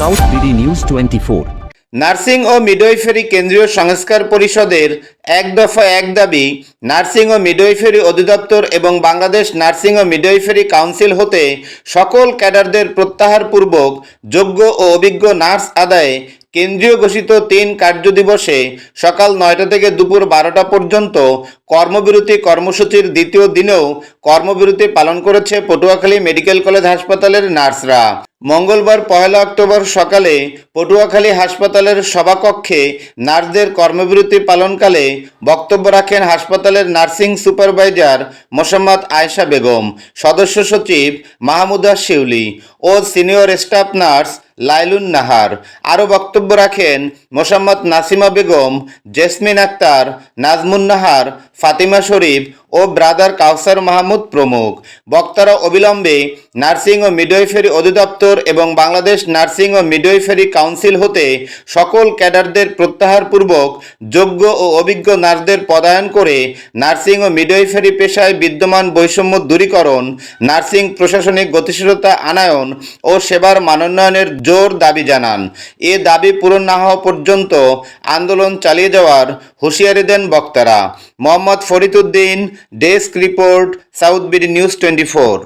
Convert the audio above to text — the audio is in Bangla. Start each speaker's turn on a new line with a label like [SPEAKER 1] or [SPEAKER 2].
[SPEAKER 1] South BD news twenty four
[SPEAKER 2] nursing ও মিডওয়াইফারি কেন্দ্রীয় সংস্কার পরিষদের এক দফা এক দাবি, নার্সিং ও মিডওয়াইফারি অধিদপ্তর এবং বাংলাদেশ নার্সিং ও মিডওয়াইফারি কাউন্সিল হতে সকল ক্যাডারদের প্রত্যাহারপূর্বক যোগ্য ও অভিজ্ঞ নার্স আদায়ে কেন্দ্রীয় ঘোষিত তিন কার্যদিবসে সকাল নয়টা থেকে দুপুর বারোটা পর্যন্ত কর্মবিরতি কর্মসূচির দ্বিতীয় দিনেও কর্মবিরতি পালন করেছে পটুয়াখালী মেডিকেল কলেজ হাসপাতালের নার্সরা। মঙ্গলবার পয়লা অক্টোবর সকালে পটুয়াখালী হাসপাতালের সভাকক্ষে নার্সদের কর্মবিরতি পালনকালে বক্তব্য রাখেন হাসপাতালের নার্সিং সুপারভাইজার মোসাম্মদ আয়েশা বেগম, সদস্য সচিব মাহমুদা শিউলি ও senior staff nurse Lailun Nahar. আরও বক্তব্য রাখেন মোসাম্মদ নাসিমা বেগম, জেসমিন আক্তার, নাজমুন নাহার, ফাতিমা শরীফ ও ব্রাদার কাউসার মাহমুদ প্রমুখ। বক্তারা অবিলম্বে নার্সিং ও মিডওয়াইফারি অধিদপ্তর এবং বাংলাদেশ নার্সিং ও মিডওয়াইফারি কাউন্সিল হতে সকল ক্যাডারদের প্রত্যাহারপূর্বক যোগ্য ও অভিজ্ঞ নার্সদের পদায়ন করে নার্সিং ও মিডওয়াইফারি পেশায় বিদ্যমান বৈষম্য দূরীকরণ, নার্সিং প্রশাসনিক গতিশীলতা আনায়ন ও সেবার মানোন্নয়নের জোর দাবি জানান। এ দাবি পূরণ না হওয়া পর্যন্ত আন্দোলন চালিয়ে যাওয়ার হুঁশিয়ারি দেন বক্তারা। Mohammad Fariduddin desk report, south BD news twenty four.